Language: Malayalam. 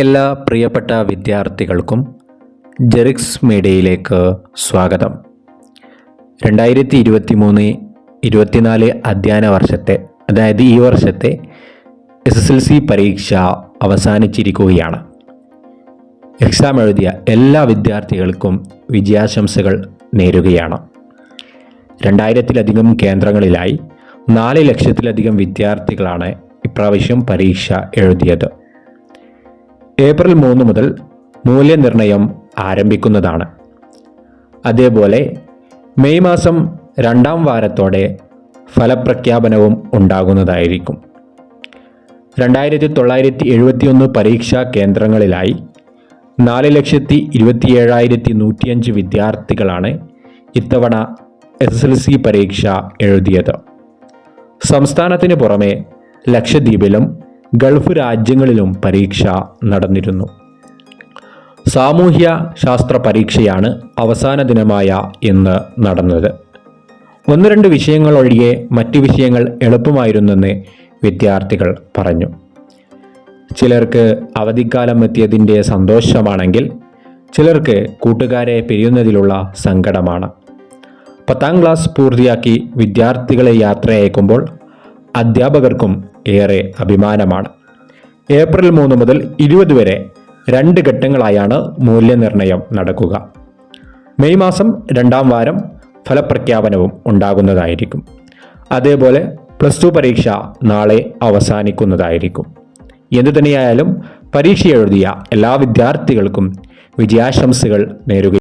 എല്ലാ പ്രിയപ്പെട്ട വിദ്യാർത്ഥികൾക്കും ജെറിക്സ് മീഡിയയിലേക്ക് സ്വാഗതം. രണ്ടായിരത്തി ഇരുപത്തി മൂന്ന് ഇരുപത്തിനാല് അധ്യയന വർഷത്തെ അതായത് ഈ വർഷത്തെ എസ് എസ് എൽ സി പരീക്ഷ അവസാനിച്ചിരിക്കുകയാണ്. എക്സാം എഴുതിയ എല്ലാ വിദ്യാർത്ഥികൾക്കും വിജയാശംസകൾ നേരുകയാണ്. രണ്ടായിരത്തിലധികം കേന്ദ്രങ്ങളിലായി നാല് ലക്ഷത്തിലധികം വിദ്യാർത്ഥികളാണ് ഇപ്രാവശ്യം പരീക്ഷ എഴുതിയത്. ഏപ്രിൽ മൂന്ന് മുതൽ മൂല്യനിർണയം ആരംഭിക്കുന്നതാണ്. അതേപോലെ മെയ് മാസം രണ്ടാം വാരത്തോടെ ഫലപ്രഖ്യാപനവും ഉണ്ടാകുന്നതായിരിക്കും. രണ്ടായിരത്തി തൊള്ളായിരത്തി എഴുപത്തിയൊന്ന് പരീക്ഷാ കേന്ദ്രങ്ങളിലായി നാല് ലക്ഷത്തി ഇരുപത്തിയേഴായിരത്തി നൂറ്റിയഞ്ച് വിദ്യാർത്ഥികളാണ് ഇത്തവണ എസ് എസ് എൽ സി പരീക്ഷ എഴുതിയത്. സംസ്ഥാനത്തിന് പുറമെ ലക്ഷദ്വീപിലും ഗൾഫ് രാജ്യങ്ങളിലും പരീക്ഷ നടന്നിരുന്നു. സാമൂഹ്യ ശാസ്ത്ര പരീക്ഷയാണ് അവസാന ദിനമായ ഇന്ന് നടന്നത്. ഒന്ന് രണ്ട് വിഷയങ്ങൾ ഒഴികെ മറ്റ് വിഷയങ്ങൾ എളുപ്പമായിരുന്നെന്ന് വിദ്യാർത്ഥികൾ പറഞ്ഞു. ചിലർക്ക് അവധിക്കാലം എത്തിയതിന്റെ സന്തോഷമാണെങ്കിൽ ചിലർക്ക് കൂട്ടുകാരെ പിരിയുന്നതിലുള്ള സങ്കടമാണ്. പത്താം ക്ലാസ് പൂർത്തിയാക്കി വിദ്യാർത്ഥികളെ യാത്രയയക്കുമ്പോൾ അധ്യാപകർക്കും ഏറെ അഭിമാനമാണ്. ഏപ്രിൽ മൂന്ന് മുതൽ ഇരുപത് വരെ രണ്ട് ഘട്ടങ്ങളായാണ് മൂല്യനിർണയം നടക്കുക. മെയ് മാസം രണ്ടാം വാരം ഫലപ്രഖ്യാപനവും ഉണ്ടാകുന്നതായിരിക്കും. അതേപോലെ പ്ലസ് ടു പരീക്ഷ നാളെ അവസാനിക്കുന്നതായിരിക്കും. എന്തു തന്നെയായാലും പരീക്ഷ എഴുതിയ എല്ലാ വിദ്യാർത്ഥികൾക്കും വിജയാശംസകൾ നേരുക